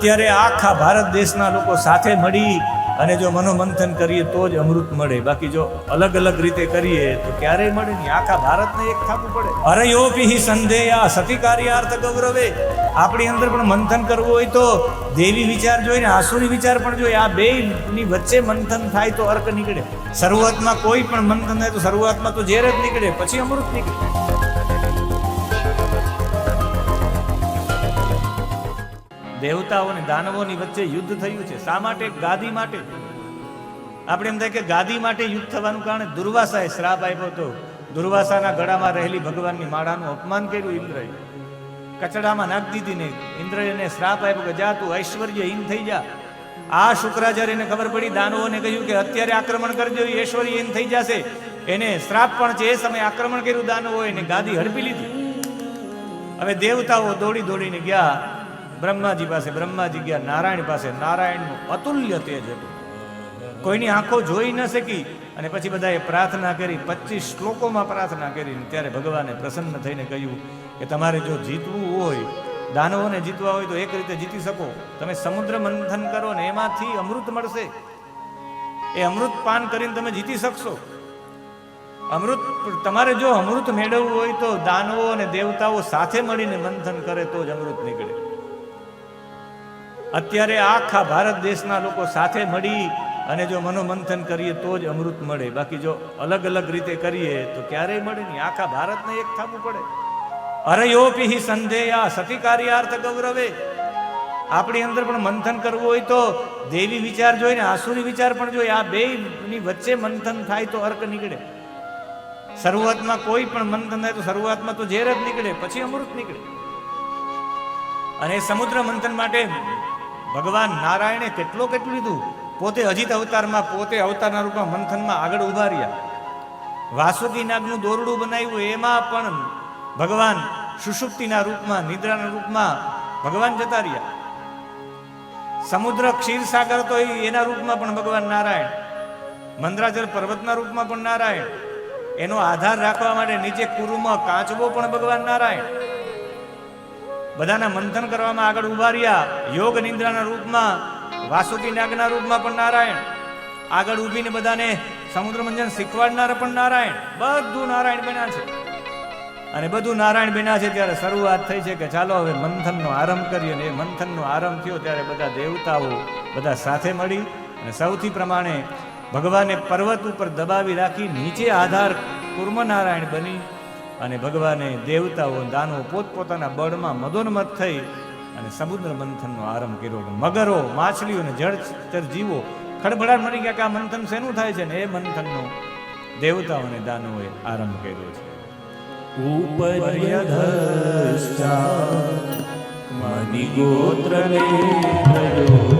અત્યારે આખા ભારત દેશના લોકો સાથે મળી અને જો મનોમંથન કરીએ તો જ અમૃત મળે. બાકી જો અલગ અલગ રીતે કરીએ તો ક્યારેય મળે નહીં? આખા ભારતને એક થવું પડે. અરયોપી સંધેયા સતિકાર્યાર્થ ગૌરવે. આપણી અંદર પણ મંથન કરવું હોય તો દેવી વિચાર જોઈએ ને આસુરી વિચાર પણ જોઈએ આ બે ની વચ્ચે મંથન થાય તો અર્ક નીકળે. શરૂઆતમાં કોઈ પણ મંથન થાય તો શરૂઆતમાં તો ઝેર જ નીકળે, પછી અમૃત નીકળે. દેવતાઓ અને દાનવોની વચ્ચે યુદ્ધ થયું છે. શા માટે? ગાદી માટે. આપણે એમ થાય કે ગાદી માટે યુદ્ધ થવાનું કારણે દુર્વાસાએ શ્રાપ આપ્યો હતો. દુર્વાસાના ગળામાં રહેલી ભગવાનની માળાનું અપમાન કર્યું ઇન્દ્રએ. કચડામાં નાખી દીધી ને ઇન્દ્રએ શ્રાપ આપ્યો કે જા તું ઐશ્વર્યહીન થઈ જા. આ શુક્રાચાર્યને ખબર પડી, દાનવોને કહ્યું કે અત્યારે આક્રમણ કરજો, એ ઐશ્વર્યહીન થઈ જશે. એને શ્રાપ પણ છે, એ સમયે આક્રમણ કર્યું દાનવોએ એને ગાદી હડપી લીધી. હવે દેવતાઓ દોડી દોડીને ગયા. બ્રહ્માજી પાસે, બ્રહ્માજી ગયા, નારાયણ પાસે. નારાયણનું અતુલ્ય તેજ હતું. કોઈની આંખો જોઈ ન શકી અને પછી બધાએ પ્રાર્થના કરી, પચીસ શ્લોકોમાં પ્રાર્થના કરી ત્યારે ભગવાને પ્રસન્ન થઈને કહ્યું કે તમારે જો જીતવું હોય, દાનવોને જીતવા હોય તો એક રીતે જીતી શકો. તમે સમુદ્ર મંથન કરો ને એમાંથી અમૃત મળશે. એ અમૃત પાન કરીને તમે જીતી શકશો. અમૃત, તમારે જો અમૃત મેળવવું હોય તો દાનવો અને દેવતાઓ સાથે મળીને મંથન કરે તો જ અમૃત નીકળે. અત્યારે આખા ભારત દેશના લોકો સાથે મળી અને જો મનોમંથન કરીએ તો જ અમૃત મળે. બાકી જો અલગ અલગ રીતે કરીએ તો ક્યારેય મળે નહીં. આખા ભારતને એક થવું પડે. અરયોપી સંધેયા સતિકાર્યાર્થ ગૌરવે. આપણી અંદર પણ મંથન કરવું હોય તો દેવી વિચાર જોઈએ ને આસુરી વિચાર પણ જોઈએ આ બે ની વચ્ચે મંથન થાય તો અર્ક નીકળે. શરૂઆતમાં કોઈ પણ મંથન થાય તો શરૂઆતમાં તો ઝેર જ નીકળે, પછી અમૃત નીકળે. અને સમુદ્ર મંથન માટે ભગવાન નારાયણે કેટલો કેટલું લીધું? પોતે અજીત અવતારમાં, પોતે અવતારના રૂપમાં મંથનમાં આગળ ઊભા રહ્યા વાસુકી નાગનું દોરડું બનાવ્યું, એમાં પણ ભગવાન સુષુપ્તિના રૂપમાં, નિદ્રાના રૂપમાં ભગવાન જતા રહ્યા. સમુદ્ર ક્ષીરસાગર તો એના રૂપમાં પણ ભગવાન નારાયણ. મંદ્રાજળ પર્વતના રૂપમાં પણ નારાયણ. એનો આધાર રાખવા માટે નીચે કુરુમાં કાચબો પણ ભગવાન નારાયણ. બધાના મંથન કરવામાં આગળ ઊભા રહ્યા. યોગ નિંદ્રાના રૂપમાં, વાસુકી નાગના રૂપમાં પણ નારાયણ. આગળ ઊભીને બધાને સમુદ્ર મંથન શીખવાડનાર પણ નારાયણ. બધું નારાયણ બન્યા છે. અને બધું નારાયણ બન્યા છે ત્યારે શરૂઆત થઈ છે કે ચાલો હવે મંથનનો આરંભ કરીએ અને એ મંથનનો આરંભ થયો ત્યારે બધા દેવતાઓ બધા સાથે મળી અને સૌથી પ્રમાણે ભગવાને પર્વત ઉપર દબાવી રાખી, નીચે આધાર કુર્મનારાયણ બની. અને ભગવાને દેવતાઓ દાનો પોતપોતાના બળમાં મદોન્મત થઈ અને સમુદ્ર મંથનનો આરંભ કર્યો. મગરો, માછલીઓ અને જળચર જીવો ખડભડાટ મરી ગયા કે આ મંથન શેનું થાય છે ને એ મંથનનો દેવતાઓ અને દાનવોએ આરંભ કર્યો છે. ઉપર્યધશ્ચા મણિગોત્રને ઉપર્યધશ્ચા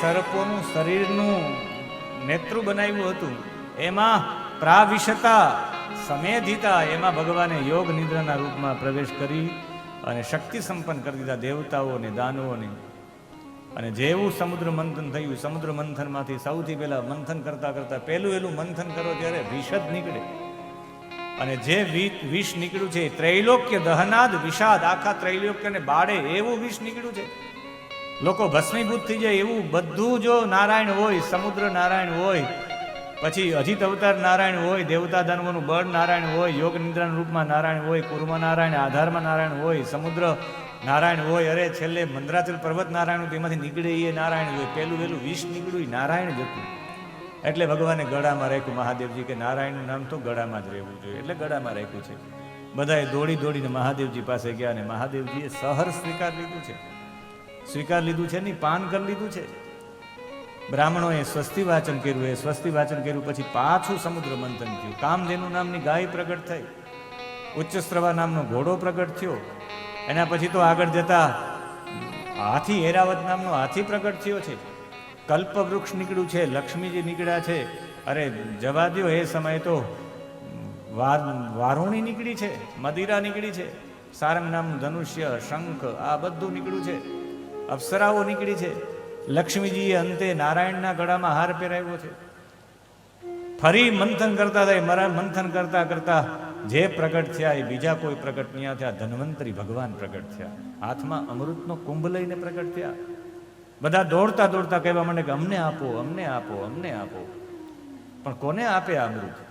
સર્પોનું શરીરનું નેત્રું બનાવ્યું હતું. એમાં પ્રાવિશતા સમેધિતા, એમાં ભગવાને યોગ નિદ્રાના રૂપમાં પ્રવેશ કરી અને શક્તિ સંપન્ન કરી દીધા દેવતાઓને દાનવોને. અને જેવું સમુદ્ર મંથન થયું, સમુદ્ર મંથનમાંથી સૌથી પહેલા મંથન કરતા કરતા પહેલું એલું મંથન કરો ત્યારે વિષદ નીકળે. અને જે વિષ નીકળ્યું છે ત્રૈલોક્ય દહનાદ વિષાદ. આખા ત્રૈલોક્યને બાળે એવું વિષ નીકળ્યું છે. લોકો ભસ્મીભૂત થઈ જાય એવું બધું જો નારાયણ હોય, સમુદ્ર નારાયણ હોય, પછી અજીત અવતાર નારાયણ હોય, દેવતા ધર્મનું બળ નારાયણ હોય, યોગ નિદ્રાના રૂપમાં નારાયણ હોય કુરમાં નારાયણ, આધારમાં નારાયણ હોય, સમુદ્ર નારાયણ હોય, અરે છેલ્લે મંદરાચલ પર્વત નારાયણ તેમાંથી નીકળે એ નારાયણ હોય, પેલું પેલું વિષ નીકળ્યું નારાયણ જ એટલે ભગવાને ગળામાં રાખ્યું, મહાદેવજી કે નારાયણનું નામ તો ગળામાં જ રહેવું જોઈએ, એટલે ગળામાં રાખ્યું છે. બધાએ દોડી દોડીને મહાદેવજી પાસે ગયા અને મહાદેવજીએ સહર સ્વીકાર લીધું છે. સ્વીકાર લીધું છે નહીં, પાન કરી લીધું છે. બ્રાહ્મણોએ સ્વસ્તિ વાચન કર્યું, એ સ્વસ્તિ વાચન કર્યું પછી પાછું સમુદ્ર મંથન થયું. કામધેનુ નામની ગાય પ્રગટ થઈ. ઉચ્ચસ્ત્રવા નામનો ઘોડો પ્રગટ થયો. એના પછી તો આગળ જતા હાથી એરાવત નામનો હાથી પ્રગટ થયો છે. કલ્પવૃક્ષ નીકળ્યું છે, લક્ષ્મીજી નીકળ્યા છે. અરે, જવા દ્યો, એ સમયે તો વાર, વારુણી નીકળી છે, મદિરા નીકળી છે. સારંગ નામનું ધનુષ્ય, શંખ, આ બધું નીકળ્યું છે. અપ્સરાઓ નીકળી છે. લક્ષ્મીજીએ અંતે નારાયણના ગળામાં હાર પહેરાવ્યો છે. ફરી મંથન કરતા થાય, મારા મંથન કરતા કરતા જે પ્રગટ થયા એ બીજા કોઈ પ્રગટ નહીં થયા. ધન્વંતરી ભગવાન પ્રગટ થયા. હાથમાં અમૃતનો કુંભ લઈને પ્રગટ થયા. બધા દોડતા દોડતા કહેવા માંડે કે અમને આપો અમને આપો અમને આપો. પણ કોને આપે આ અમૃત?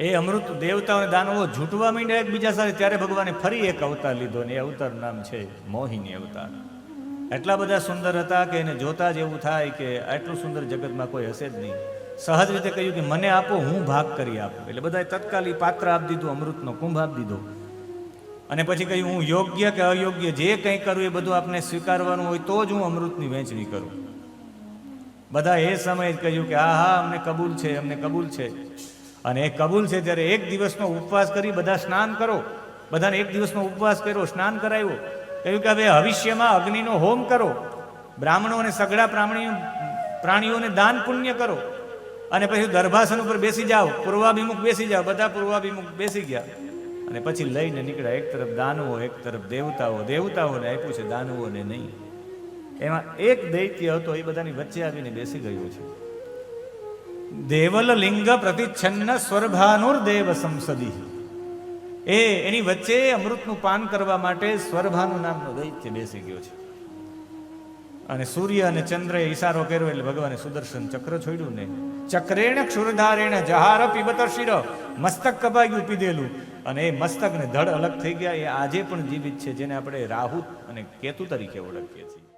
એ અમૃત દેવતાઓ અને દાનવો જૂટવા માંડ્યા એકબીજા સાથે, ત્યારે ભગવાને ફરી એક અવતાર લીધો ને એ અવતાર નામ છે મોહિની અવતાર. એટલા બધા સુંદર હતા કે એને જોતા જ એવું થાય કે આટલું સુંદર જગતમાં કોઈ હશે જ નહીં. સહજ રીતે કહ્યું કે મને આપો, હું ભાગ કરી આપું. એટલે બધાએ તત્કાલી પાત્ર આપી દીધું, અમૃતનો કુંભ આપી દીધો. અને પછી કહ્યું, હું યોગ્ય કે અયોગ્ય જે કંઈ કરું એ બધું આપને સ્વીકારવાનું હોય તો જ હું અમૃતની વહેંચણી કરું. બધા એ સમયે જ કહ્યું કે હા હા અમને કબૂલ છે, અમને કબૂલ છે. અને એ કબૂલ છે ત્યારે એક દિવસનો ઉપવાસ કરી બધા સ્નાન કરો, બધાને એક દિવસનો ઉપવાસ કર્યો, સ્નાન કરાવ્યો. કહ્યું કે હવે ભવિષ્યમાં અગ્નિનો હોમ કરો બ્રાહ્મણો અને સગડા પ્રાણી, પ્રાણીઓને દાન પુણ્ય કરો. અને પછી દરભાસન ઉપર બેસી જાઓ, પૂર્વાભિમુખ બેસી જાઓ, બધા પૂર્વાભિમુખ બેસી ગયા. અને પછી લઈને નીકળ્યા, એક તરફ દાનવો, એક તરફ દેવતાઓ, દેવતાઓને આપ્યું છે, દાનવોને નહીં. એમાં એક દૈત્ય હતો, એ બધાની વચ્ચે આવીને બેસી ગયો છે. દેવલ લિંગ પ્રતિચ્છન્ન સ્વરભાનુર દેવ સંસદી. એ, એની વચ્ચે અમૃતનું પાન કરવા માટે સ્વરભાનુ નામનો દૈત્ય બેસી ગયો છે. અને સૂર્ય અને ચંદ્રએ ઈશારો કર્યો એટલે ભગવાને સુદર્શન ચક્ર છોડ્યું ને. ચક્રેણ ક્ષુરધારેણ જહાર પીબત શિર. મસ્તક કપાયું પીધેલું. અને એ મસ્તક ને ધડ અલગ થઈ ગયા. એ આજે પણ જીવિત છે, જેને આપણે રાહુ અને કેતુ તરીકે ઓળખીએ છીએ.